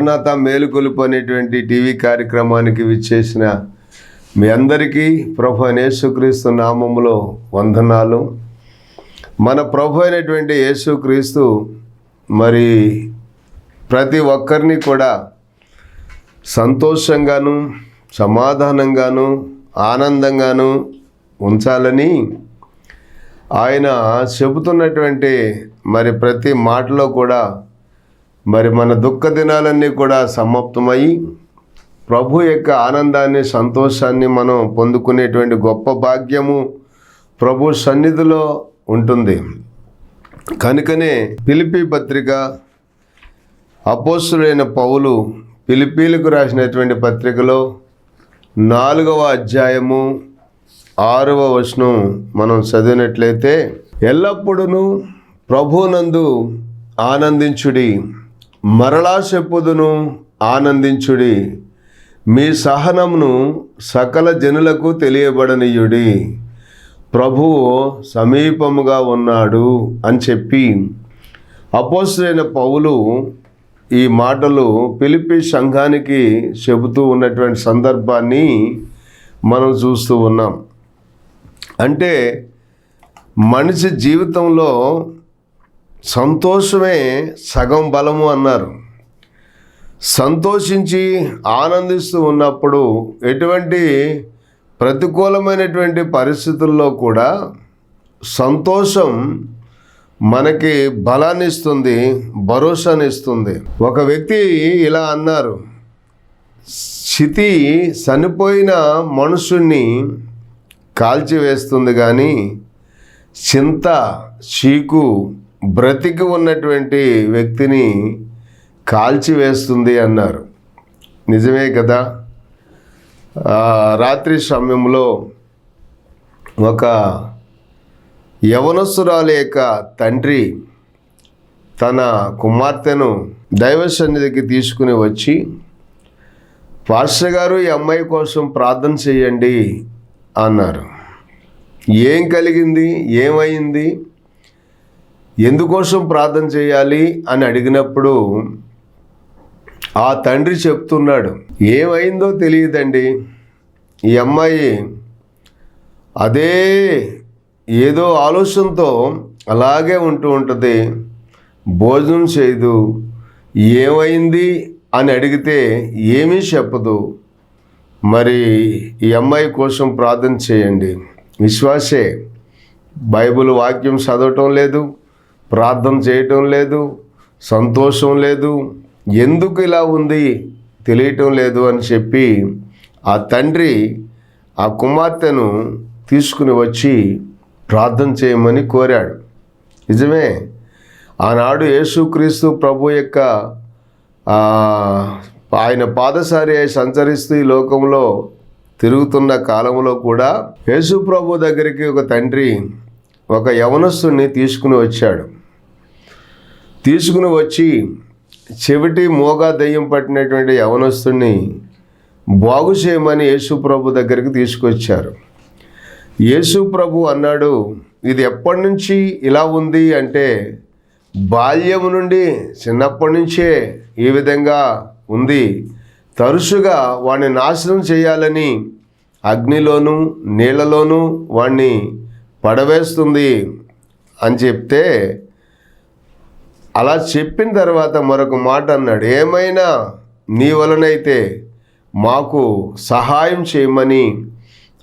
మరణత మేలుకొలుపు అనేటువంటి టీవీ కార్యక్రమానికి విచ్చేసిన మీ అందరికీ ప్రభు అయిన యేసుక్రీస్తు నామములో వందనాలు. మన ప్రభు అయినటువంటి యేసుక్రీస్తు మరి ప్రతి ఒక్కరిని కూడా సంతోషంగాను సమాధానంగాను ఆనందంగాను ఉంచాలని ఆయన చెబుతున్నటువంటి మరి ప్రతి మాటలో కూడా మరి మన దుఃఖ దినాలన్నీ కూడా సమాప్తమై ప్రభు యొక్క ఆనందాన్ని సంతోషాన్ని మనం పొందుకునేటువంటి గొప్ప భాగ్యము ప్రభు సన్నిధిలో ఉంటుంది. కనుకనే పిలిపి పత్రిక అపోస్తులైన పౌలు పిలిపీలకు రాసినటువంటి పత్రికలో నాలుగవ అధ్యాయము ఆరవ వచనం మనం చదివినట్లయితే ఎల్లప్పుడూ ప్రభునందు ఆనందించుడి. మరలా చెప్పుదును ఆనందించుడి. మీ సహనమును సకల జనులకు తెలియబడనీయుడి. ప్రభువు సమీపముగా ఉన్నాడు అని చెప్పి అపోసరైన పౌలు ఈ మాటలు పిలిపి సంఘానికి చెబుతూ ఉన్నటువంటి సందర్భాన్ని మనం చూస్తూ ఉన్నాం. అంటే మనిషి జీవితంలో సంతోషమే సగం బలము అన్నారు. సంతోషించి ఆనందిస్తూ ఉన్నప్పుడు ఎటువంటి ప్రతికూలమైనటువంటి పరిస్థితుల్లో కూడా సంతోషం మనకి బలాన్ని ఇస్తుంది భరోసాని ఇస్తుంది. ఒక వ్యక్తి ఇలా అన్నారు స్థితి చనిపోయిన మనుషుణ్ణి కాల్చివేస్తుంది కానీ చింత చీకు బ్రతికి ఉన్నటువంటి వ్యక్తిని కాల్చివేస్తుంది అన్నారు. నిజమే కదా? రాత్రి సమయంలో ఒక యవనస్తురాలి యొక్క తండ్రి తన కుమార్తెను దైవ సన్నిధికి తీసుకుని వచ్చి పాస్టర్ గారు ఈ అమ్మాయి కోసం ప్రార్థన చేయండి అన్నారు. ఏం కలిగింది? ఏమైంది? ఎందుకోసం ప్రార్థన చేయాలి అని అడిగినప్పుడు ఆ తండ్రి చెప్తున్నాడు ఏమైందో తెలియదండి. ఈ అమ్మాయి అదే ఏదో ఆలోచనతో అలాగే ఉంటూ ఉంటుంది. భోజనం చేయదు. ఏమైంది? అని అడిగితే ఏమీ చెప్పదు. మరి ఈ అమ్మాయి కోసం ప్రార్థన చేయండి. విశ్వాసే బైబిల్ వాక్యం చదవటం లేదు. ప్రార్థన చేయటం లేదు సంతోషం లేదు. ఎందుకు ఇలా ఉంది తెలియటం లేదు అని చెప్పి ఆ తండ్రి ఆ కుమార్తెను తీసుకుని వచ్చి ప్రార్థన చేయమని కోరాడు. నిజమే ఆనాడు యేసుక్రీస్తు ప్రభు యొక్క ఆయన పాదసారి అయి సంచరిస్తూ ఈ లోకంలో తిరుగుతున్న కాలంలో కూడా యేసు ప్రభు దగ్గరికి ఒక తండ్రి ఒక యవనస్తుని తీసుకుని వచ్చాడు. తీసుకుని వచ్చి చెవిటి మోగా దయ్యం పట్టినటువంటి యవనస్తుని బాగు చేయమని యేసు ప్రభు దగ్గరికి తీసుకొచ్చారు. యేసు ప్రభు అన్నాడు ఇది ఎప్పటి నుంచి ఇలా ఉంది అంటే బాల్యము నుండి చిన్నప్పటి నుంచే ఈ విధంగా ఉంది. తరచుగా వాడిని నాశనం చేయాలని అగ్నిలోను నీళ్ళలోనూ వాణ్ణి పడవేస్తుంది అని చెప్తే అలా చెప్పిన తర్వాత మరొక మాట అన్నాడు ఏమైనా నీ వలనైతే మాకు సహాయం చేయమని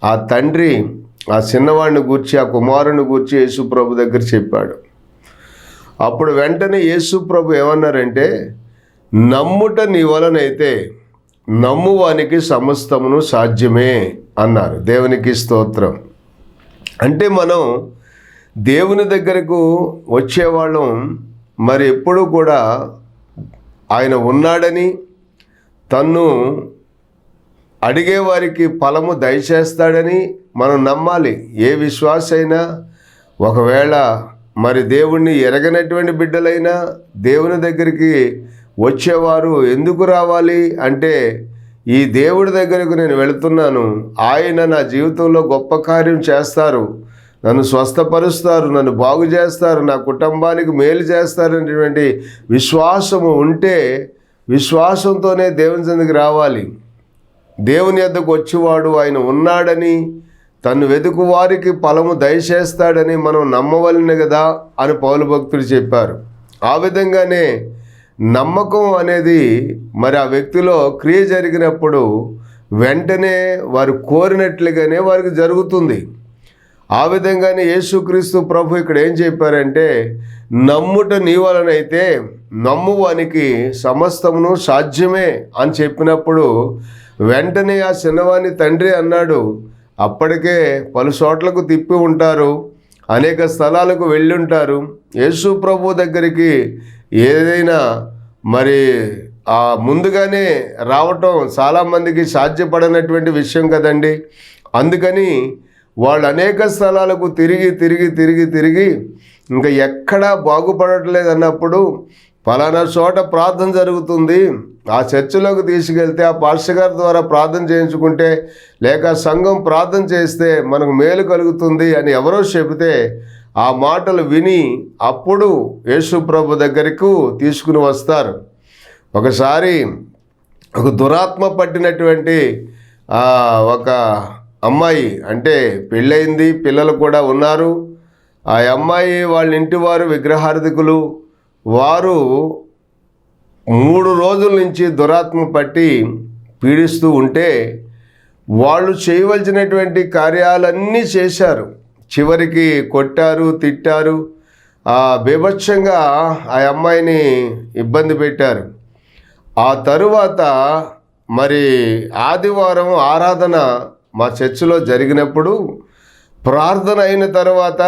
ఆ తండ్రి ఆ చిన్నవాడిని గూర్చి ఆ కుమారుని గూర్చి యేసు ప్రభు దగ్గర చెప్పాడు. అప్పుడు వెంటనే యేసుప్రభు ఏమన్నారంటే నమ్ముట నీ వలనైతే నమ్మువానికి సమస్తమును సాధ్యమే అన్నారు. దేవునికి స్తోత్రం. అంటే మనం దేవుని దగ్గరకు వచ్చేవాళ్ళం మరి ఎప్పుడు కూడా ఆయన ఉన్నాడని తన్ను అడిగేవారికి ఫలము దయచేస్తాడని మనం నమ్మాలి. ఏ విశ్వాస అయినా ఒకవేళ మరి దేవుణ్ణి ఎరగనటువంటి బిడ్డలైనా దేవుని దగ్గరికి వచ్చేవారు ఎందుకు రావాలి అంటే ఈ దేవుడి దగ్గరకు నేను వెళుతున్నాను. ఆయన నా జీవితంలో గొప్ప కార్యం చేస్తారు. నన్ను స్వస్థపరుస్తారు నన్ను బాగు చేస్తారు నా కుటుంబానికి మేలు చేస్తారనేటువంటి విశ్వాసము ఉంటే విశ్వాసంతోనే దేవుని చెందుకు రావాలి. దేవుని యొద్దకు వచ్చేవాడు ఆయన ఉన్నాడని తను వెతుకు వారికి ఫలము దయచేస్తాడని మనం నమ్మవలనే కదా అని పౌలు భక్తులు చెప్పారు. ఆ విధంగానే నమ్మకం అనేది మరి ఆ వ్యక్తిలో క్రియ జరిగినప్పుడు వెంటనే వారు కోరినట్లుగానే వారికి జరుగుతుంది. ఆ విధంగానే యేసుక్రీస్తు ప్రభు ఇక్కడ ఏం చెప్పారంటే నమ్ముట నీ వలనైతే నమ్మువానికి సమస్తమును సాధ్యమే అని చెప్పినప్పుడు వెంటనే ఆ చిన్నవాని తండ్రి అన్నాడు అప్పటికే పలు చోట్లకు తిప్పి ఉంటారు అనేక స్థలాలకు వెళ్ళుంటారు యేసు ప్రభు దగ్గరికి ఏదైనా మరి ఆ ముందుగానే రావటం చాలామందికి సాధ్యపడనటువంటి విషయం కదండి. అందుకని వాళ్ళు అనేక స్థలాలకు తిరిగి తిరిగి తిరిగి తిరిగి ఇంకా ఎక్కడా బాగుపడట్లేదు అన్నప్పుడు ఫలానా చోట ప్రార్థన జరుగుతుంది. ఆ చర్చిలోకి తీసుకెళ్తే ఆ పాస్టర్ ద్వారా ప్రార్థన చేయించుకుంటే లేక సంఘం ప్రార్థన చేస్తే మనకు మేలు కలుగుతుంది అని ఎవరో చెబితే ఆ మాటలు విని అప్పుడు యేసుప్రభు దగ్గరకు తీసుకుని వస్తారు. ఒకసారి ఒక దురాత్మ పట్టినటువంటి ఒక అమ్మాయి అంటే పెళ్ళయింది పిల్లలు కూడా ఉన్నారు. ఆ అమ్మాయి వాళ్ళ ఇంటి వారు విగ్రహార్థికులు వారు మూడు రోజుల నుంచి దురాత్మ పట్టి పీడిస్తూ ఉంటే వాళ్ళు చేయవలసినటువంటి కార్యాలన్నీ చేశారు. చివరికి కొట్టారు తిట్టారు. ఆ బీభత్సంగా ఆ అమ్మాయిని ఇబ్బంది పెట్టారు. ఆ తరువాత మరి ఆదివారం ఆరాధన మా చర్చిలో జరిగినప్పుడు ప్రార్థన అయిన తర్వాత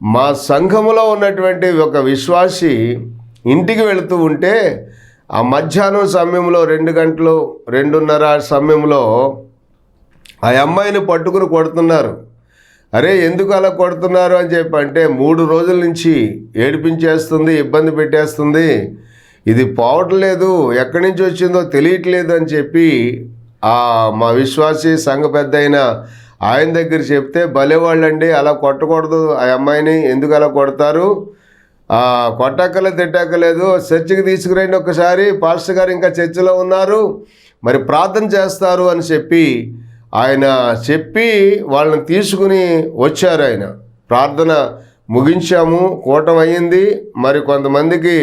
మా సంఘములో ఉన్నటువంటి ఒక విశ్వాసి ఇంటికి వెళుతూ ఉంటే ఆ మధ్యాహ్నం సమయంలో రెండు గంటలు రెండున్నర సమయంలో ఆ అమ్మాయిని పట్టుకుని కొడుతున్నారు. అరే ఎందుకు అలా కొడుతున్నారు అని చెప్పి అంటే మూడు రోజుల నుంచి ఏడిపించేస్తుంది ఇబ్బంది పెట్టేస్తుంది. ఇది పోవట్లేదు ఎక్కడి నుంచి వచ్చిందో తెలియట్లేదు అని చెప్పి మా విశ్వాసి సంఘ పెద్ద అయిన ఆయన దగ్గర చెప్తే భలేవాళ్ళండి అలా కొట్టకూడదు ఆ అమ్మాయిని ఎందుకు అలా కొడతారు? కొట్టక్కలే తిట్టక్కలేదు చర్చికి తీసుకురండి ఒకసారి పాస్టర్ గారు ఇంకా చర్చిలో ఉన్నారు మరి ప్రార్థన చేస్తారు అని చెప్పి ఆయన చెప్పి వాళ్ళని తీసుకుని వచ్చారు ఆయన. ప్రార్థన ముగించాము కూటం అయ్యింది మరి కొంతమందికి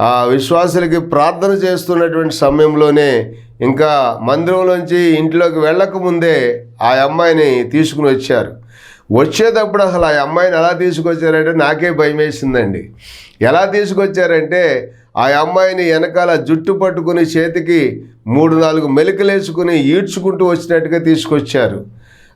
ఆ విశ్వాసులకి ప్రార్థన చేస్తున్నటువంటి సమయంలోనే ఇంకా మందిరంలోంచి ఇంట్లోకి వెళ్ళకముందే ఆ అమ్మాయిని తీసుకుని వచ్చారు. వచ్చేటప్పుడు అసలు ఆ అమ్మాయిని ఎలా తీసుకొచ్చారంటే నాకే భయం వేసిందండి. ఎలా తీసుకొచ్చారంటే ఆ అమ్మాయిని వెనకాల జుట్టు పట్టుకుని చేతికి మూడు నాలుగు మెలికలేసుకుని ఈడ్చుకుంటూ వచ్చినట్టుగా తీసుకొచ్చారు.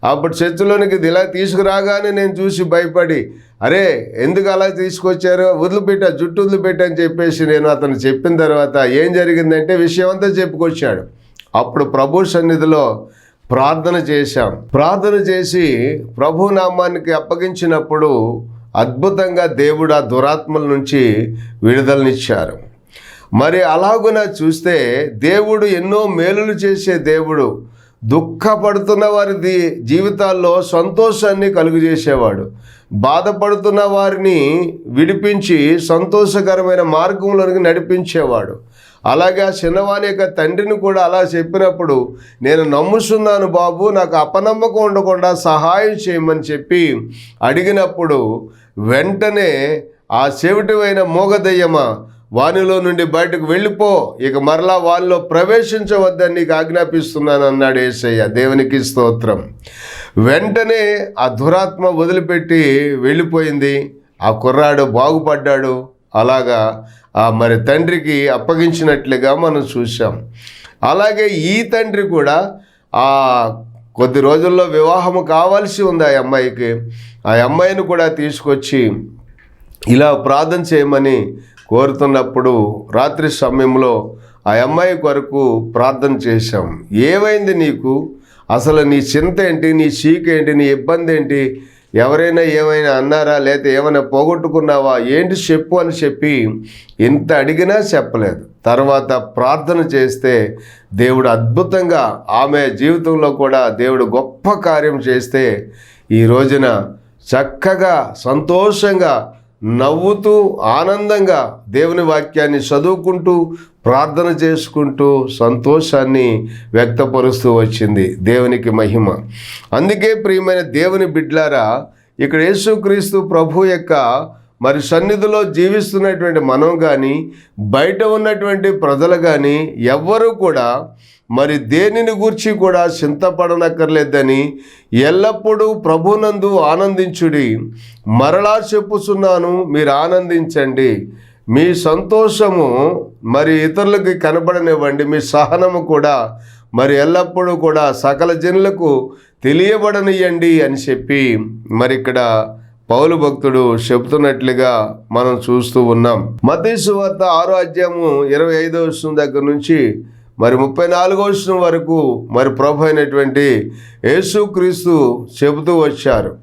అప్పుడు చర్చిలోనికి ఇది ఇలా తీసుకురాగానే నేను చూసి భయపడి అరే ఎందుకు అలా తీసుకొచ్చారో? వదిలిపెట్ట జుట్టు వదిలిపెట్ట అని చెప్పేసి నేను అతను చెప్పిన తర్వాత ఏం జరిగిందంటే విషయం అంతా చెప్పుకొచ్చాడు. అప్పుడు ప్రభు సన్నిధిలో ప్రార్థన చేశాం. ప్రార్థన చేసి ప్రభు నామానికి అప్పగించినప్పుడు అద్భుతంగా దేవుడు ఆ దురాత్మల నుంచి విడుదలనిచ్చారు. మరి అలాగున చూస్తే దేవుడు ఎన్నో మేలులు చేసే దేవుడు దుఃఖపడుతున్న వారి జీవితాల్లో సంతోషాన్ని కలుగజేసేవాడు. బాధపడుతున్న వారిని విడిపించి సంతోషకరమైన మార్గంలోనికి నడిపించేవాడు. అలాగే ఆ చిన్నవాని యొక్క తండ్రిని కూడా అలా చెప్పినప్పుడు నేను నమ్ముతున్నాను బాబు నాకు అపనమ్మకం ఉండకుండా సహాయం చేయమని చెప్పి అడిగినప్పుడు వెంటనే ఆ చెవిటివైన మోగదయ్యమా వానిలో నుండి బయటకు వెళ్ళిపో. ఇక మరలా వాళ్ళలో ప్రవేశించవద్దని నీకు ఆజ్ఞాపిస్తున్నాను అన్నాడు ఏసయ్య. దేవునికి స్తోత్రం. వెంటనే ఆ దురాత్మ వదిలిపెట్టి వెళ్ళిపోయింది. ఆ కుర్రాడు బాగుపడ్డాడు. అలాగా ఆ మరి తండ్రికి అప్పగించినట్లుగా మనం చూసాం అలాగే ఈ తండ్రి కూడా ఆ కొద్ది రోజుల్లో వివాహము కావాల్సి ఉంది ఆ అమ్మాయికి. ఆ అమ్మాయిని కూడా తీసుకొచ్చి ఇలా ప్రార్థన చేయమని కోరుతున్నప్పుడు రాత్రి సమయంలో ఆ అమ్మాయి కొరకు ప్రార్థన చేశాం. ఏమైంది నీకు? అసలు నీ చింత ఏంటి? నీ చీక ఏంటి? నీ ఇబ్బంది ఏంటి? ఎవరైనా ఏమైనా అన్నారా? లేకపోతే ఏమైనా పోగొట్టుకున్నావా? ఏంటి చెప్పు అని చెప్పి ఎంత అడిగినా చెప్పలేదు. తర్వాత ప్రార్థన చేస్తే దేవుడు అద్భుతంగా ఆమె జీవితంలో కూడా దేవుడు గొప్ప కార్యం చేస్తే ఈ రోజున చక్కగా సంతోషంగా నవ్వుతూ ఆనందంగా దేవుని వాక్యాన్ని చదువుకుంటూ ప్రార్థన చేసుకుంటూ సంతోషాన్ని వ్యక్తపరుస్తూ వచ్చింది దేవునికి మహిమ. అందుకే ప్రియమైన దేవుని బిడ్లారా ఇక్కడ యేసుక్రీస్తు ప్రభు యొక్క మరి సన్నిధిలో జీవిస్తున్నటువంటి మనం కానీ బయట ఉన్నటువంటి ప్రజలు కానీ ఎవ్వరూ కూడా మరి దేనిని గూర్చి కూడా చింతపడనక్కర్లేదని ఎల్లప్పుడూ ప్రభునందు ఆనందించుడి. మరలా చెప్పుచున్నాను మీరు ఆనందించండి. మీ సంతోషము మరి ఇతరులకి కనబడనివ్వండి. మీ సహనము కూడా మరి ఎల్లప్పుడూ కూడా సకల జనులకు తెలియబడనియండి అని చెప్పి మరి ఇక్కడ పౌలు భక్తుడు చెబుతున్నట్లుగా మనం చూస్తూ ఉన్నాం. మతీసు వార్త ఆరో అధ్యాయము ఇరవై ఐదో వస్తుంది దగ్గర నుంచి మరి ముప్పై నాలుగో వచనం వరకు మరి ప్రభు అయినటువంటి యేసుక్రీస్తు చెబుతూ వచ్చారు.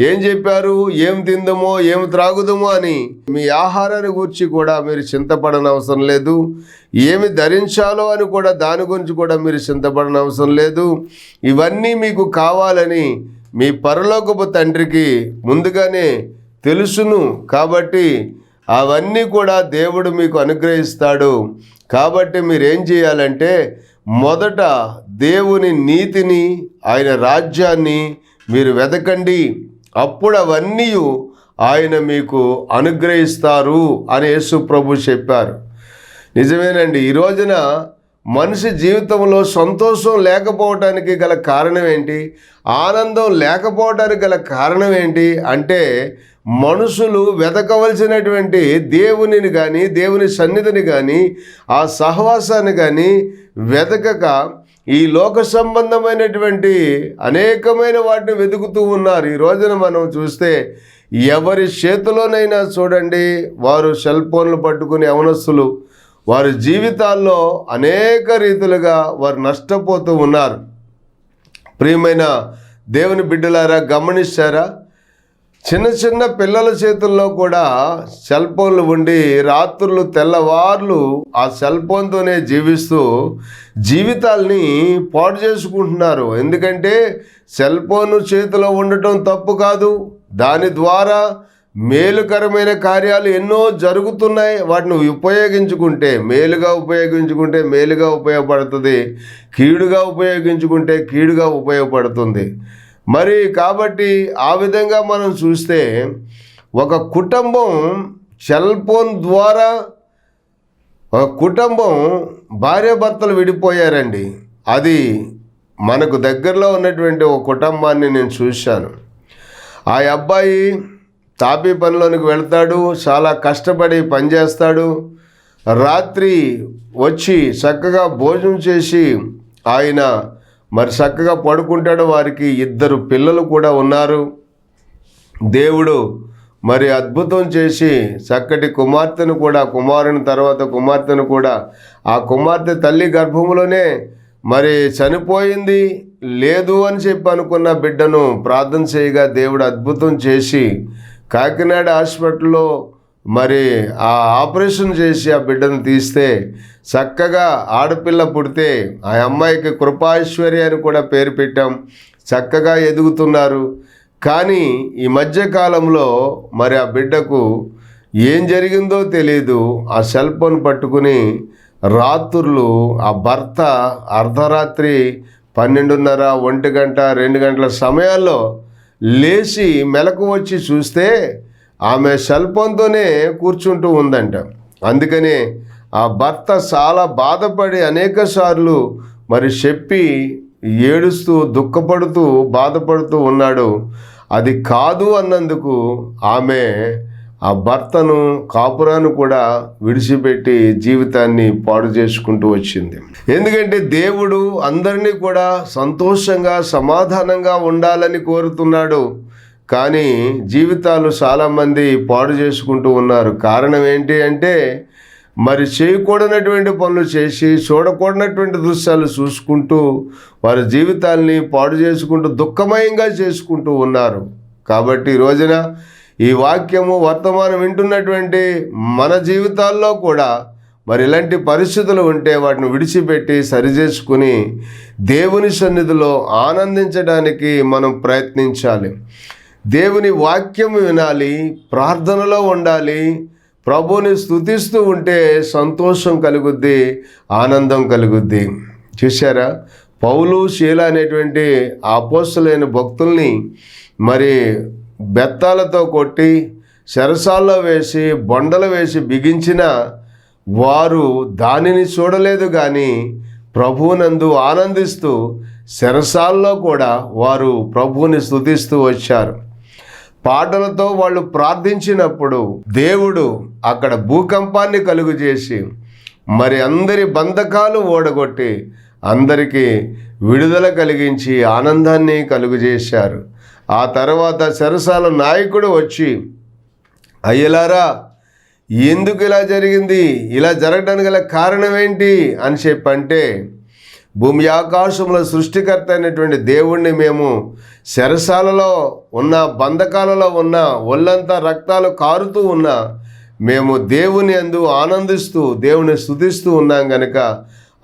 ఏం చెప్పారు? ఏం తిందమో? ఏం త్రాగుదమో అని మీ ఆహారాన్ని గురించి కూడా మీరు చింతపడని అవసరం లేదు. ఏమి ధరించాలో అని కూడా దాని గురించి కూడా మీరు చింతపడని అవసరం లేదు. ఇవన్నీ మీకు కావాలని మీ పరలోకపు తండ్రికి ముందుగానే తెలుసును కాబట్టి అవన్నీ కూడా దేవుడు మీకు అనుగ్రహిస్తాడు. కాబట్టి మీరేం చేయాలంటే మొదట దేవుని నీతిని ఆయన రాజ్యాన్ని మీరు వెతకండి అప్పుడు అవన్నీ ఆయన మీకు అనుగ్రహిస్తారు అని యేసు ప్రభు చెప్పారు. నిజమేనండి ఈ రోజున మనిషి జీవితంలో సంతోషం లేకపోవటానికి గల కారణం ఏంటి? ఆనందం లేకపోవటానికి గల కారణం ఏంటి? అంటే మనుషులు వెతకవలసినటువంటి దేవునిని కానీ దేవుని సన్నిధిని కానీ ఆ సహవాసాన్ని కానీ వెతకక ఈ లోక సంబంధమైనటువంటి అనేకమైన వాటిని వెతుకుతూ ఉన్నారు. ఈ రోజున మనం చూస్తే ఎవరి చేతిలోనైనా చూడండి వారు సెల్ ఫోన్లు పట్టుకుని అవనస్తులు వారి జీవితాల్లో అనేక రీతులుగా వారు నష్టపోతూ ఉన్నారు. ప్రియమైన దేవుని బిడ్డలారా గమనిస్తారా? చిన్న చిన్న పిల్లల చేతుల్లో కూడా సెల్ ఫోన్లు ఉండి రాత్రులు తెల్లవార్లు ఆ సెల్ ఫోన్తోనే జీవిస్తూ జీవితాల్ని పాడు చేసుకుంటున్నారు. ఎందుకంటే సెల్ ఫోన్ చేతిలో ఉండటం తప్పు కాదు. దాని ద్వారా మేలుకరమైన కార్యాలు ఎన్నో జరుగుతున్నాయి. వాటిని ఉపయోగించుకుంటే మేలుగా ఉపయోగించుకుంటే మేలుగా ఉపయోగపడుతుంది. కీడుగా ఉపయోగించుకుంటే కీడుగా ఉపయోగపడుతుంది. మరి కాబట్టి ఆ విధంగా మనం చూస్తే ఒక కుటుంబం సెల్ ఫోన్ ద్వారా ఒక కుటుంబం భార్యాభర్తలు విడిపోయారండి. అది మనకు దగ్గరలో ఉన్నటువంటి ఒక కుటుంబాన్ని నేను చూశాను. ఆ అబ్బాయి తాపీ పనిలోనికి వెళ్తాడు చాలా కష్టపడి పనిచేస్తాడు. రాత్రి వచ్చి చక్కగా భోజనం చేసి ఆయన మరి చక్కగా పడుకుంటాడు. వారికి ఇద్దరు పిల్లలు కూడా ఉన్నారు. దేవుడు మరి అద్భుతం చేసి చక్కటి కుమార్తెను కూడా కుమారుని తర్వాత కుమార్తెను కూడా ఆ కుమార్తె తల్లి గర్భంలోనే మరి చనిపోయింది. లేదు అని చెప్పి అనుకున్న బిడ్డను ప్రార్థన చేయగా దేవుడు అద్భుతం చేసి కాకినాడ హాస్పిటల్లో మరి ఆ ఆపరేషన్ చేసి ఆ బిడ్డను తీస్తే చక్కగా ఆడపిల్ల పుడితే ఆ అమ్మాయికి కృపాశ్వర్య అని కూడా పేరు పెట్టాం. చక్కగా ఎదుగుతున్నారు. కానీ ఈ మధ్య కాలంలో మరి ఆ బిడ్డకు ఏం జరిగిందో తెలియదు ఆ సెల్ ఫోన్ పట్టుకుని రాత్రులు ఆ భర్త అర్ధరాత్రి పన్నెండున్నర ఒంటి గంట రెండు గంటల సమయాల్లో లేచి మెలకు వచ్చి చూస్తే ఆమె సెల్ కూర్చుంటూ ఉందంట. అందుకనే ఆ భర్త చాలా బాధపడి అనేక సార్లు మరి చెప్పి ఏడుస్తూ దుఃఖపడుతూ బాధపడుతూ ఉన్నాడు. అది కాదు అన్నందుకు ఆమె ఆ భర్తను కాపురాను కూడా విడిచిపెట్టి జీవితాన్ని పాడు చేసుకుంటూ వచ్చింది. ఎందుకంటే దేవుడు అందరినీ కూడా సంతోషంగా సమాధానంగా ఉండాలని కోరుతున్నాడు. కానీ జీవితాలు చాలామంది పాడు చేసుకుంటూ ఉన్నారు. కారణం ఏంటి అంటే మరి చేయకూడనటువంటి పనులు చేసి చూడకూడనటువంటి దృశ్యాలు చూసుకుంటూ వారి జీవితాల్ని పాడు చేసుకుంటూ దుఃఖమయంగా చేసుకుంటూ ఉన్నారు. కాబట్టి ఈ రోజున ఈ వాక్యము వర్తమానం వింటున్నటువంటి మన జీవితాల్లో కూడా మరి ఇలాంటి పరిస్థితులు ఉంటే వాటిని విడిచిపెట్టి సరిచేసుకుని దేవుని సన్నిధిలో ఆనందించడానికి మనం ప్రయత్నించాలి. దేవుని వాక్యం వినాలి ప్రార్థనలో ఉండాలి ప్రభుని స్థుతిస్తూ ఉంటే సంతోషం కలుగుద్ది ఆనందం కలుగుద్ది. చూశారా? పౌలు శీల అనేటువంటి అపోస్తులైన భక్తుల్ని మరి బెత్తాలతో కొట్టి శరసాల్లో వేసి బొండలు వేసి బిగించిన వారు దానిని చూడలేదు కానీ ప్రభువునందు ఆనందిస్తూ శరసాల్లో కూడా వారు ప్రభువుని స్థుతిస్తూ వచ్చారు. పాటలతో వాళ్ళు ప్రార్థించినప్పుడు దేవుడు అక్కడ భూకంపాన్ని కలుగు చేసి మరి అందరి బంధకాలు ఓడగొట్టి అందరికీ విడుదల కలిగించి ఆనందాన్ని కలుగు చేశారు. ఆ తర్వాత సరసాల నాయకుడు వచ్చి అయ్యలారా ఎందుకు ఇలా జరిగింది? ఇలా జరగడానికి గల కారణం ఏంటి? అని చెప్పంటే భూమి ఆకాశంలో సృష్టికర్త అయినటువంటి దేవుణ్ణి మేము శరసాలలో ఉన్న బంధకాలలో ఉన్న ఒళ్ళంతా రక్తాలు కారుతూ ఉన్న మేము దేవుని అందు ఆనందిస్తూ దేవుని స్థుతిస్తూ ఉన్నాం కనుక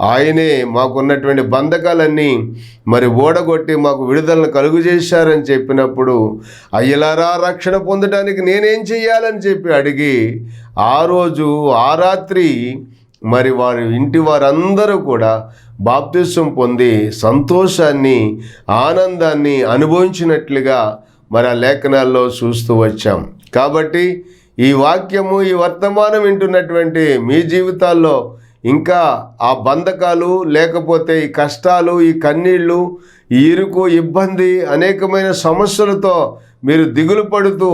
ఆయనే మాకున్నటువంటి బంధకాలన్నీ మరి ఓడగొట్టి మాకు విడుదలను కలుగు చేశారని చెప్పినప్పుడు అయ్యలారా రక్షణ పొందడానికి నేనేం చెయ్యాలని చెప్పి అడిగి ఆ రోజు ఆ రాత్రి మరి వారి ఇంటి వారందరూ కూడా బాప్తిసం పొంది సంతోషాన్ని ఆనందాన్ని అనుభవించినట్లుగా మరి ఆ లేఖనాల్లో చూస్తూ వచ్చాం. కాబట్టి ఈ వాక్యము ఈ వర్తమానం వింటున్నటువంటి మీ జీవితాల్లో ఇంకా ఆ బంధకాలు లేకపోతే ఈ కష్టాలు ఈ కన్నీళ్ళు ఈ ఇరుకు ఇబ్బంది అనేకమైన సమస్యలతో మీరు దిగులు పడుతూ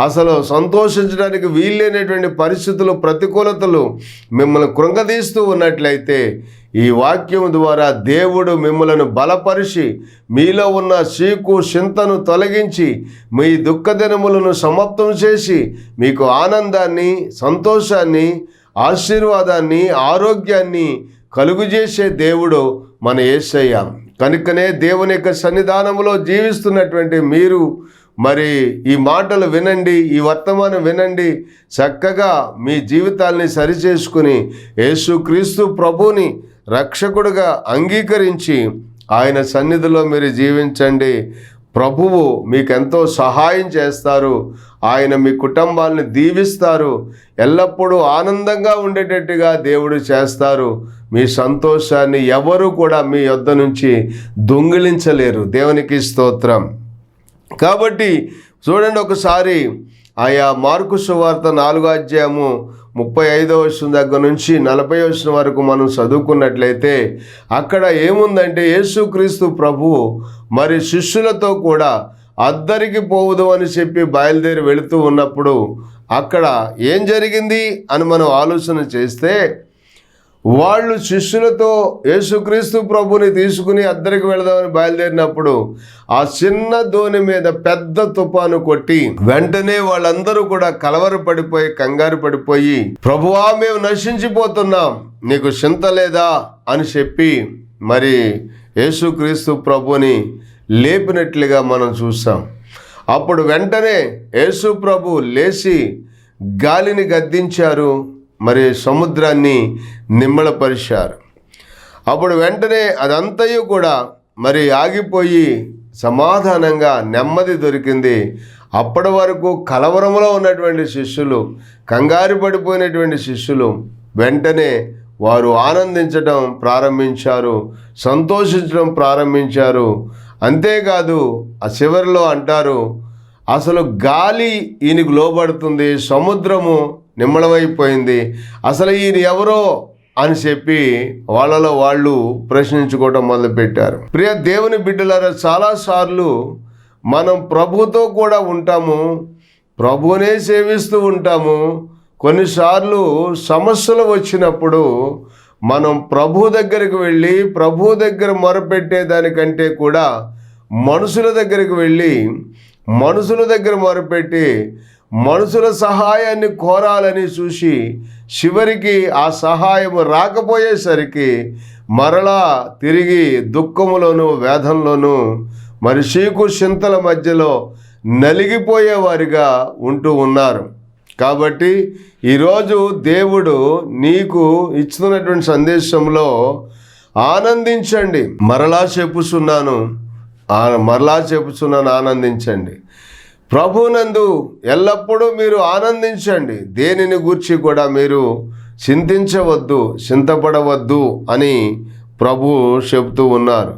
అసలు సంతోషించడానికి వీల్లేనటువంటి పరిస్థితులు ప్రతికూలతలు మిమ్మల్ని కృంగదీస్తూ ఉన్నట్లయితే ఈ వాక్యం ద్వారా దేవుడు మిమ్మలను బలపరిచి మీలో ఉన్న చీకు చింతను తొలగించి మీ దుఃఖదినములను సమాప్తం చేసి మీకు ఆనందాన్ని సంతోషాన్ని ఆశీర్వాదాన్ని ఆరోగ్యాన్ని కలుగుజేసే దేవుడు మన ఏసయ్య. కనుకనే దేవుని యొక్క సన్నిధానంలో జీవిస్తున్నటువంటి మీరు మరి ఈ మాటలు వినండి ఈ వర్తమానం వినండి చక్కగా మీ జీవితాల్ని సరిచేసుకుని యేసుక్రీస్తు ప్రభుని రక్షకుడుగా అంగీకరించి ఆయన సన్నిధిలో మీరు జీవించండి. ప్రభువు మీకెంతో సహాయం చేస్తారు. ఆయన మీ కుటుంబాలను దీవిస్తారు. ఎల్లప్పుడూ ఆనందంగా ఉండేటట్టుగా దేవుడు చేస్తారు. మీ సంతోషాన్ని ఎవరు కూడా మీ యొద్ద నుంచి దొంగిలించలేరు. దేవునికి స్తోత్రం. కాబట్టి చూడండి ఒకసారి ఆయా మార్కు సువార్త నాలుగో అధ్యాయము ముప్పై ఐదో వచ్చిన దగ్గర నుంచి నలభై వచ్చిన వరకు మనం చదువుకున్నట్లయితే అక్కడ ఏముందంటే యేసుక్రీస్తు ప్రభువు మరి శిష్యులతో కూడా అద్దరికి పోవుదు అని చెప్పి బయలుదేరి వెళుతూ ఉన్నప్పుడు అక్కడ ఏం జరిగింది అని మనం ఆలోచన చేస్తే వాళ్ళు శిష్యులతో యేసుక్రీస్తు ప్రభుని తీసుకుని అద్దరికి వెళదామని బయలుదేరినప్పుడు ఆ చిన్న ధోని మీద పెద్ద తుఫాను కొట్టి వెంటనే వాళ్ళందరూ కూడా కలవరు పడిపోయి కంగారు పడిపోయి ప్రభువా మేము నశించిపోతున్నాం. నీకు చింత లేదా? అని చెప్పి మరి యేసుక్రీస్తు ప్రభుని లేపినట్లుగా మనం చూస్తాం అప్పుడు వెంటనే యేసు ప్రభు లేచి గాలిని గద్దించారు. మరి సముద్రాన్ని నిమ్మళపరిచారు. అప్పుడు వెంటనే అదంతయు కూడా మరి ఆగిపోయి సమాధానంగా నెమ్మది దొరికింది. అప్పటి వరకు కలవరంలో ఉన్నటువంటి శిష్యులు కంగారు పడిపోయినటువంటి శిష్యులు వెంటనే వారు ఆనందించడం ప్రారంభించారు సంతోషించడం ప్రారంభించారు. అంతేకాదు ఆ చివరిలో అంటారు అసలు గాలి ఈయనకు లోబడుతుంది సముద్రము నిమ్మళమైపోయింది అసలు ఈయన ఎవరో అని చెప్పి వాళ్ళలో వాళ్ళు ప్రశ్నించుకోవటం మొదలుపెట్టారు. ప్రియ దేవుని బిడ్డలారా చాలాసార్లు మనం ప్రభుతో కూడా ఉంటాము ప్రభువునే సేవిస్తూ ఉంటాము. కొన్నిసార్లు సమస్యలు వచ్చినప్పుడు మనం ప్రభు దగ్గరికి వెళ్ళి ప్రభు దగ్గర మొరపెట్టే దానికంటే కూడా మనుషుల దగ్గరికి వెళ్ళి మనుషుల దగ్గర మొరపెట్టి మనుషుల సహాయాన్ని కోరాలని చూసి చివరికి ఆ సహాయం రాకపోయేసరికి మరలా తిరిగి దుఃఖములోను వేదంలోను మరి చీకు చింతల మధ్యలో నలిగిపోయేవారిగా ఉంటూ ఉన్నారు. కాబట్టి ఈరోజు దేవుడు నీకు ఇస్తున్నటువంటి సందేశంలో ఆనందించండి. మరలా చెప్పుచున్నాను. ఆ- మరలా చెప్పుచున్నాను ఆనందించండి. ప్రభునందు ఎల్లప్పుడూ మీరు ఆనందించండి. దేనిని గూర్చి కూడా మీరు చింతించవద్దు చింతపడవద్దు అని ప్రభు చెబుతూ ఉన్నారు.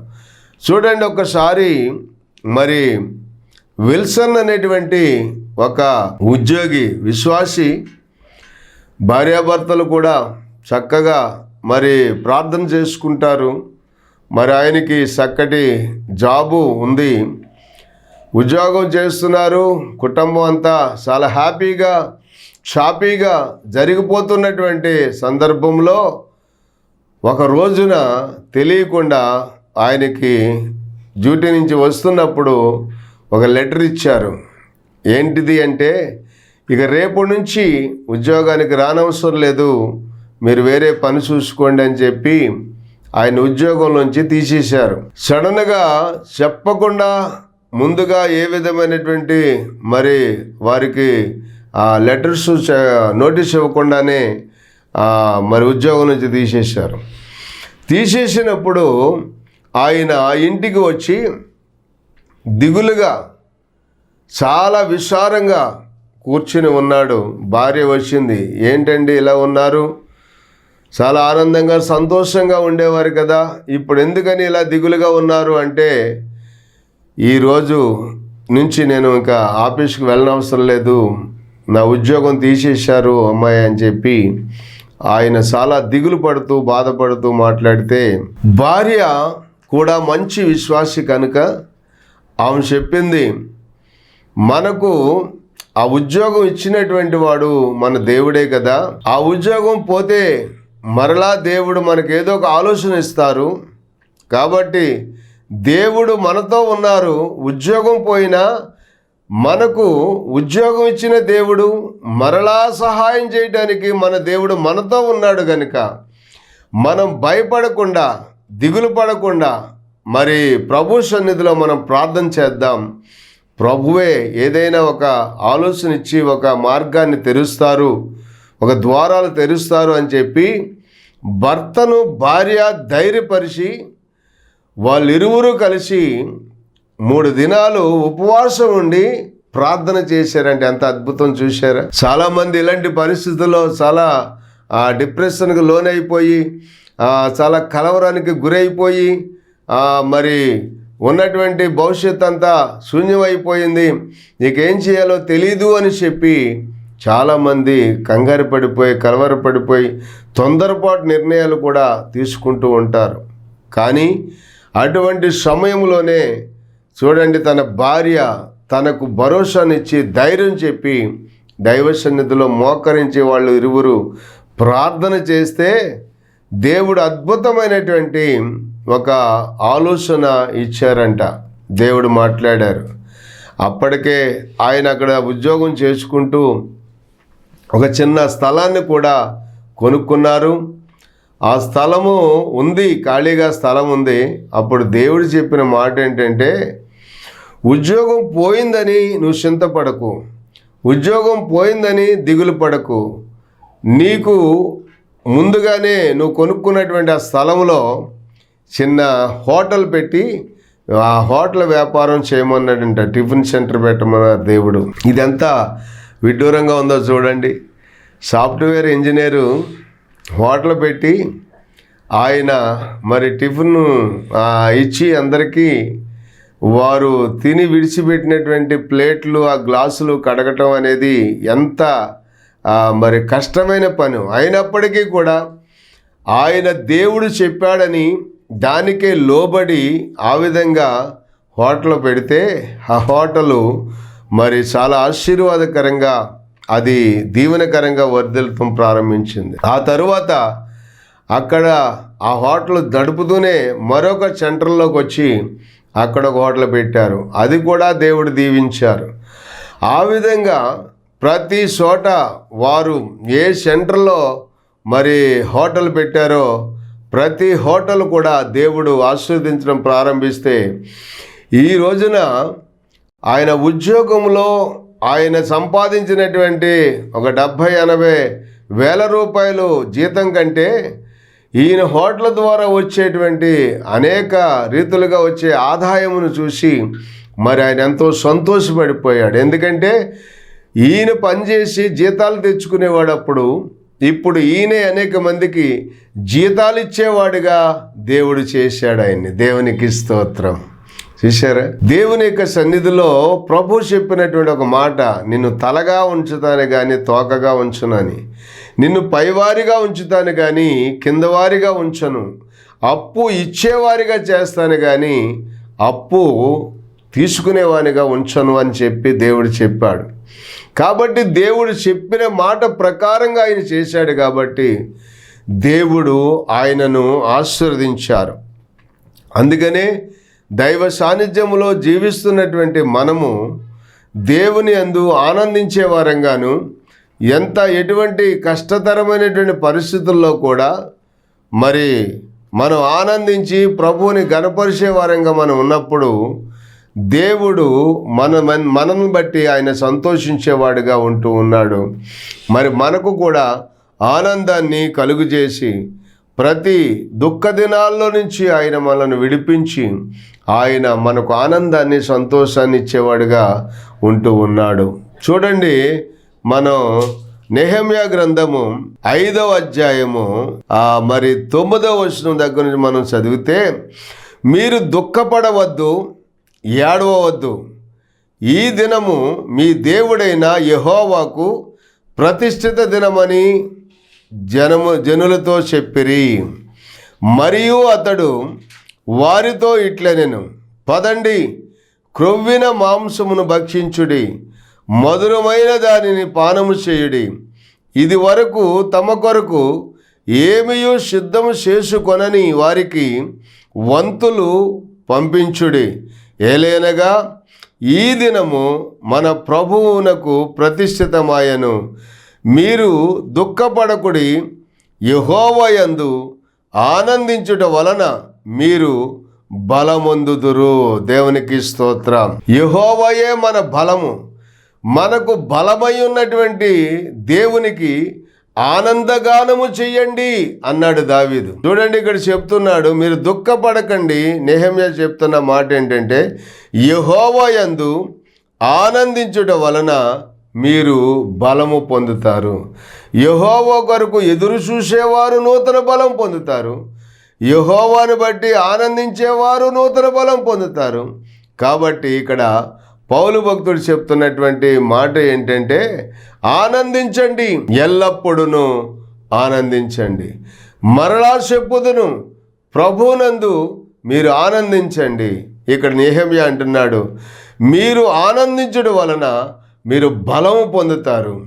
చూడండి ఒకసారి మరి విల్సన్ అనేటువంటి ఒక ఉద్యోగి విశ్వాసి భార్యాభర్తలు కూడా చక్కగా మరి ప్రార్థన చేసుకుంటారు. మరి ఆయనకి చక్కటి జాబు ఉంది. ఉద్యోగం చేస్తున్నారు. కుటుంబం అంతా చాలా హ్యాపీగా షాపీగా జరిగిపోతున్నటువంటి సందర్భంలో ఒక రోజున తెలియకుండా ఆయనకి డ్యూటీ నుంచి వస్తున్నప్పుడు ఒక లెటర్ ఇచ్చారు. ఏంటిది అంటే ఇక రేపు నుంచి ఉద్యోగానికి రానవసరం లేదు మీరు వేరే పని చూసుకోండి అని చెప్పి ఆయన ఉద్యోగం నుంచి తీసేశారు. సడన్గా చెప్పకుండా ముందుగా ఏ విధమైనటువంటి మరి వారికి ఆ లెటర్స్ నోటీస్ ఇవ్వకుండానే మరి ఉద్యోగం నుంచి తీసేశారు. తీసేసినప్పుడు ఆయన ఇంటికి వచ్చి దిగులుగా చాలా విశారంగా కూర్చుని ఉన్నాడు. భార్య వచ్చింది. ఏంటండి ఇలా ఉన్నారు? చాలా ఆనందంగా సంతోషంగా ఉండేవారు కదా. ఇప్పుడు ఎందుకని ఇలా దిగులుగా ఉన్నారు? అంటే ఈరోజు నుంచి నేను ఇంకా ఆఫీస్కి వెళ్ళనవసరం లేదు. నా ఉద్యోగం తీసేశారు అమ్మాయి అని చెప్పి ఆయన చాలా దిగులు పడుతూ బాధపడుతూ మాట్లాడితే భార్య కూడా మంచి విశ్వాసి కనుక ఆమె చెప్పింది మనకు ఆ ఉద్యోగం ఇచ్చినటువంటి వాడు మన దేవుడే కదా. ఆ ఉద్యోగం పోతే మరలా దేవుడు మనకేదో ఏదో ఒక ఆలోచన ఇస్తారు. కాబట్టి దేవుడు మనతో ఉన్నారు ఉద్యోగం పోయినా మనకు ఉద్యోగం ఇచ్చిన దేవుడు మరలా సహాయం చేయడానికి మన దేవుడు మనతో ఉన్నాడు కనుక మనం భయపడకుండా దిగులు పడకుండా మరి ప్రభు సన్నిధిలో మనం ప్రార్థన చేద్దాం. ప్రభువే ఏదైనా ఒక ఆలోచన ఇచ్చి ఒక మార్గాన్ని తెరుస్తారు ఒక ద్వారాలు తెరుస్తారు అని చెప్పి భర్తను భార్య ధైర్యపరిచి వాళ్ళిరువురు కలిసి మూడు దినాలు ఉపవాసం ఉండి ప్రార్థన చేశారంటే ఎంత అద్భుతం చూశారా? చాలామంది ఇలాంటి పరిస్థితుల్లో చాలా ఆ, డిప్రెషన్కి లోనైపోయి చాలా కలవరానికి గురైపోయి మరి ఉన్నటువంటి భవిష్యత్ అంతా శూన్యమైపోయింది. నీకేం చేయాలో తెలీదు అని చెప్పి చాలామంది కంగారు పడిపోయి కలవరపడిపోయి తొందరపాటు నిర్ణయాలు కూడా తీసుకుంటూ ఉంటారు. కానీ అటువంటి సమయంలోనే చూడండి తన భార్య తనకు భరోసానిచ్చి ధైర్యం చెప్పి దైవ సన్నిధిలో మోకరించే వాళ్ళు ఇరువురు ప్రార్థన చేస్తే దేవుడు అద్భుతమైనటువంటి ఒక ఆలోచన ఇచ్చారంట. దేవుడు మాట్లాడారు. అప్పటికే ఆయన అక్కడ ఉద్యోగం చేసుకుంటూ ఒక చిన్న స్థలాన్ని కూడా కొనుక్కున్నారు. ఆ స్థలము ఉంది ఖాళీగా స్థలం ఉంది. అప్పుడు దేవుడు చెప్పిన మాట ఏంటంటే ఉద్యోగం పోయిందని నువ్వు చింతపడకు. ఉద్యోగం పోయిందని దిగులు పడకు. నీకు ముందుగానే నువ్వు కొనుక్కున్నటువంటి ఆ స్థలంలో చిన్న హోటల్ పెట్టి ఆ హోటల్ వ్యాపారం చేయమన్నాడంట టిఫిన్ సెంటర్ పెట్టమన్నారు దేవుడు. ఇదంతా విడ్డూరంగా ఉందో చూడండి. సాఫ్ట్వేర్ ఇంజనీరు హోటల్ పెట్టి ఆయన మరి టిఫిన్ ఇచ్చి అందరికీ వారు తిని విడిచిపెట్టినటువంటి ప్లేట్లు ఆ గ్లాసులు కడగటం అనేది ఎంత మరి కష్టమైన పని. అయినప్పటికీ కూడా ఆయన దేవుడు చెప్పాడని దానికే లోబడి ఆ విధంగా హోటల్ పెడితే ఆ హోటలు మరి చాలా ఆశీర్వాదకరంగా అది దీవెనకరంగా వర్ధిల్లటం ప్రారంభించింది. ఆ తరువాత అక్కడ ఆ హోటల్ నడుపుతూనే మరొక సెంటర్లోకి వచ్చి అక్కడ ఒక హోటల్ పెట్టారు. అది కూడా దేవుడు దీవించారు. ఆ విధంగా ప్రతి చోట వారు ఏ సెంటర్లో మరి హోటల్ పెట్టారో ప్రతి హోటల్ కూడా దేవుడు ఆస్వాదించడం ప్రారంభిస్తే ఈ రోజున ఆయన ఉద్యోగంలో ఆయన సంపాదించినటువంటి ఒక డెబ్భై ఎనభై వేల రూపాయలు జీతం కంటే ఈయన హోటల్ ద్వారా వచ్చేటువంటి అనేక రీతులుగా వచ్చే ఆదాయమును చూసి మరి ఆయన ఎంతో సంతోషపడిపోయాడు. ఎందుకంటే ఈయన పనిచేసి జీతాలు తెచ్చుకునేవాడు అప్పుడు ఇప్పుడు ఈయనే అనేక మందికి జీతాలు ఇచ్చేవాడిగా దేవుడు చేశాడు ఆయన్ని. దేవునికి స్తోత్రం. చూశారా? దేవుని యొక్క సన్నిధిలో ప్రభు చెప్పినటువంటి ఒక మాట నిన్ను తలగా ఉంచుతాను కానీ తోకగా ఉంచునని. నిన్ను పైవారిగా ఉంచుతాను కానీ కిందవారిగా ఉంచను. అప్పు ఇచ్చేవారిగా చేస్తాను కానీ అప్పు తీసుకునేవానిగా ఉంచను అని చెప్పి దేవుడు చెప్పాడు. కాబట్టి దేవుడు చెప్పిన మాట ప్రకారంగా ఆయన చేశాడు కాబట్టి దేవుడు ఆయనను ఆశీర్వదించారు. అందుకనే దైవ సాన్నిధ్యములో జీవిస్తున్నటువంటి మనము దేవుని అందు ఆనందించే వారంగాను ఎంత ఎటువంటి కష్టతరమైనటువంటి పరిస్థితుల్లో కూడా మరి మనం ఆనందించి ప్రభువుని గనపరిచే వారంగా మనం ఉన్నప్పుడు దేవుడు మన మన- మనల్ని బట్టి ఆయన సంతోషించేవాడుగా ఉంటూ ఉన్నాడు. మరి మనకు కూడా ఆనందాన్ని కలుగు చేసి ప్రతి దుఃఖ దినాల్లో నుంచి ఆయన మనల్ని విడిపించి ఆయన మనకు ఆనందాన్ని సంతోషాన్ని ఇచ్చేవాడుగా ఉంటూ ఉన్నాడు. చూడండి మనం నెహమ్యా గ్రంథము ఐదవ అధ్యాయము ఆ మరి తొమ్మిదవ వచనం దగ్గర నుంచి మనం చదివితే మీరు దుఃఖపడవద్దు ఏడవద్దు ఈ దినము మీ దేవుడైన యహోవాకు ప్రతిష్ఠిత దినమని జనము జనులతో చెప్పిరి. మరియు అతడు వారితో ఇట్లనెను పదండి క్రొవ్విన మాంసమును భక్షించుడి మధురమైన దానిని పానము చేయుడి. ఇది వరకు తమ కొరకు ఏమియో సిద్ధము చేసుకొనని వారికి వంతులు పంపించుడి. ఏలేనగా ఈ దినము మన ప్రభువునకు ప్రతిష్ఠితమాయను. మీరు దుఃఖపడకుడి యహోవయందు ఆనందించుట వలన మీరు బలమొందుదురు. దేవునికి స్తోత్రం. యహోవయే మన బలము. మనకు బలమై ఉన్నటువంటి దేవునికి ఆనందగానము చెయ్యండి అన్నాడు దావీదు. చూడండి ఇక్కడ చెప్తున్నాడు మీరు దుఃఖపడకండి. నెహమ్య చెప్తున్న మాట ఏంటంటే యహోవయందు ఆనందించుట వలన మీరు బలము పొందుతారు. యహోవా కొరకు ఎదురు చూసేవారు నూతన బలం పొందుతారు. యహోవాను బట్టి ఆనందించేవారు నూతన బలం పొందుతారు. కాబట్టి ఇక్కడ పౌలు భక్తుడు చెప్తున్నటువంటి మాట ఏంటంటే ఆనందించండి ఎల్లప్పుడూను ఆనందించండి. మరలా చెప్పుదును ప్రభునందు మీరు ఆనందించండి. ఇక్కడ నేహమ్య అంటున్నాడు మీరు ఆనందించడం వలన మీరు బలము పొందుతారు.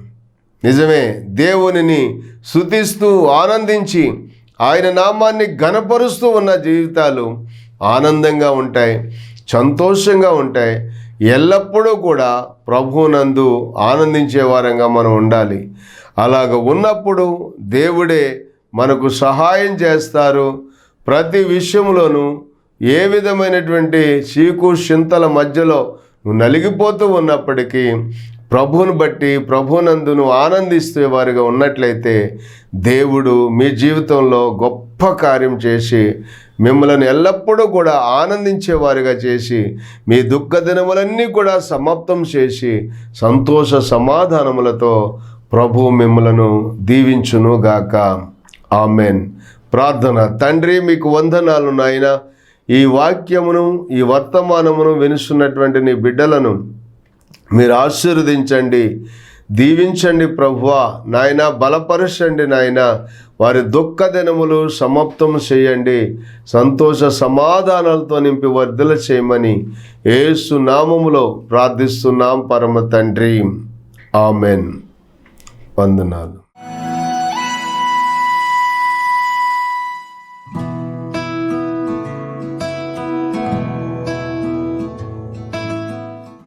నిజమే దేవునిని శుతిస్తూ ఆనందించి ఆయన నామాన్ని గనపరుస్తూ ఉన్న జీవితాలు ఆనందంగా ఉంటాయి సంతోషంగా ఉంటాయి. ఎల్లప్పుడూ కూడా ప్రభువునందు ఆనందించే వారంగా మనం ఉండాలి. అలాగ ఉన్నప్పుడు దేవుడే మనకు సహాయం చేస్తారు. ప్రతి విషయంలోనూ ఏ విధమైనటువంటి చీకు చింతల మధ్యలో నువ్వు నలిగిపోతూ ఉన్నప్పటికీ ప్రభువును బట్టి ప్రభునందును ఆనందిస్తే వారిగా ఉన్నట్లయితే దేవుడు మీ జీవితంలో గొప్ప కార్యం చేసి మిమ్మల్ని ఎల్లప్పుడూ కూడా ఆనందించేవారిగా చేసి మీ దుఃఖ దినములన్నీ కూడా సమాప్తం చేసి సంతోష సమాధానములతో ప్రభు మిమ్మలను దీవించును గాక ఆమెన్. ప్రార్థన. తండ్రి మీకు వందనాలు నాయన. ఈ వాక్యమును ఈ వర్తమానమును వినుస్తున్నటువంటి నీ బిడ్డలను మీరు ఆశీర్వదించండి దీవించండి ప్రభువా. నాయన బలపరచండి నాయన. వారి దుఃఖ దినములు సమాప్తం చేయండి. సంతోష సమాధానాలతో నింపి వర్ధల చేయమని ఏసు నామములో ప్రార్థిస్తున్నాం పరమ తండ్రి. ఆమెన్. వందనాలు.